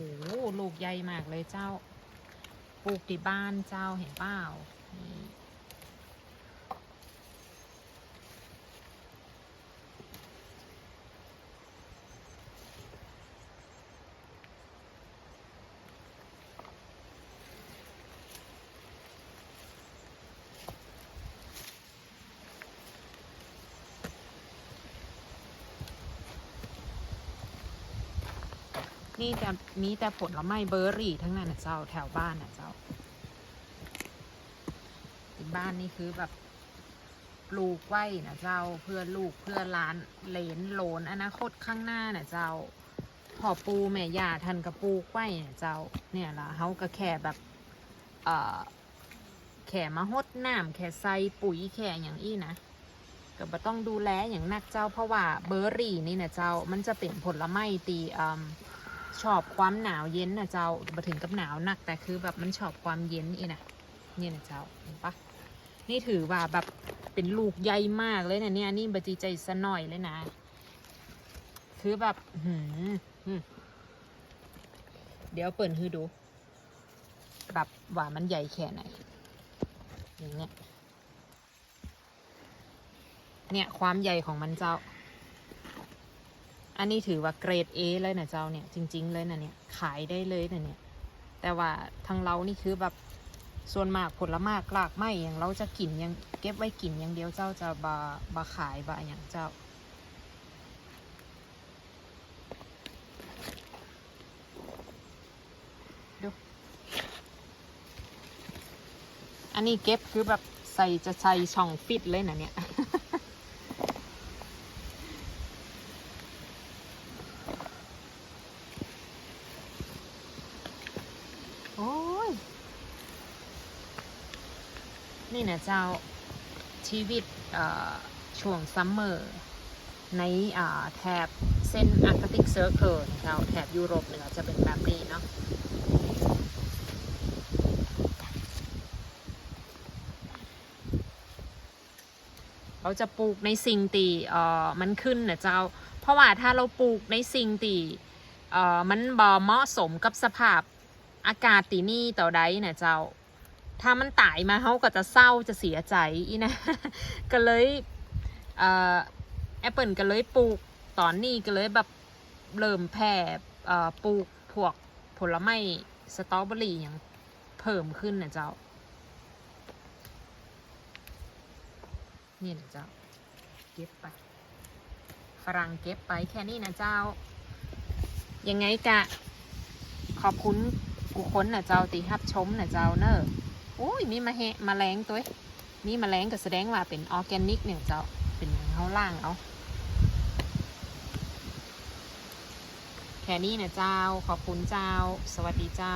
โอ้ลูกใหญ่มากเลยเจ้า ปลูกที่บ้านเจ้าเห็นเปล่านี่ นี่จะมีแต่ผลละไม้เบอร์รี่ทั้งนั้นนะเจ้าแถวบ้านนะเจ้าที่บ้านนี่คือแบบปลูกไว้นะเจ้าเพื่อลูกเพื่อหล้านเลนโลนอนาคตข้างหน้านะเจ้าพ่อปูแม่ยาทันกับปลูกไว้นะเจ้าเนี่ยละเขาก็แค่แบบเอ่อแค่มาหดน้ำแค่ใส่ปุ๋ยแค่อย่างอี้นะก็บ่ต้องดูแลอย่างหนักเจ้าเพราะว่าเบอร์รี่นี่นะเจ้ามันจะเป็นผลไม้ตีอืม ชอบความหนาวเย็นนะเจ้ามาถึงกับหนาวหนัก แต่คือแบบมันชอบความเย็นอีนะเนี่ยนะเจ้าเห็นปะนี่ถือว่าแบบเป็นลูกใหญ่มากเลยนะเนี่ยนี่บจีใจสะหน่อยเลยนะ คือแบบหืมเดี๋ยวเปิดให้ดูแบบว่ามันใหญ่แค่ไหนอย่างเนี้ยเนี่ยความใหญ่ของมันเจ้า อันนี้ถือว่าเกรด A เลยนะเจ้าเนี่ยจริง ๆ เลยนะเนี่ยขายได้เลยนะเนี่ย แต่ว่าทางเรานี่คือแบบส่วนมากผลไม้กลากไม้อย่างเราจะกินยังเก็บไว้กินอย่างเดียวเจ้าจะบาบาขายบาอย่างเจ้า ดู อันนี้เก็บคือแบบใส่จะใส่ช่องฟิตเลยนะเนี่ย โอ้ย นี่นะเจ้าชีวิตช่วงซัมเมอร์ในแถบเส้นอาร์กติกเซอร์เคิลเจ้าแถบยุโรปเนี่ยจะเป็นแบบนี้เนาะเราจะปลูกในสิ่งตีเอ่อมันขึ้นนะเจ้า เพราะว่าถ้าเราปลูกในสิ่งตีเอ่อมันบ่เหมาะสมกับสภาพอากาศตีนี่ต่อใดนะเจ้า ถ้ามันตายมาเขาก็จะเศร้าจะเสียใจอีนะ ก็เลยเอ่อแอปเปิลก็เลยปลูกตอนนี้ก็เลยแบบเริ่มแพร่เอ่อปลูกพวกผลไม้สตรอเบอรี่อย่างเพิ่มขึ้นนะเจ้า นี่นะเจ้า เก็บไปฝรั่งเก็บไปแค่นี้นะเจ้า ยังไงกะ ขอบคุณกูค้นนะเจ้าตีฮับชมนะเจ้าเนอะ โอ้ยมีมาแหะมาแรงตัวเอ้มีมาแรงก็แสดงว่าเป็นออร์แกนิกเนี่ยเจ้าเป็นอย่างเขาล่างเอาแค่นี้นะเจ้าขอบคุณเจ้า สวัสดีเจ้า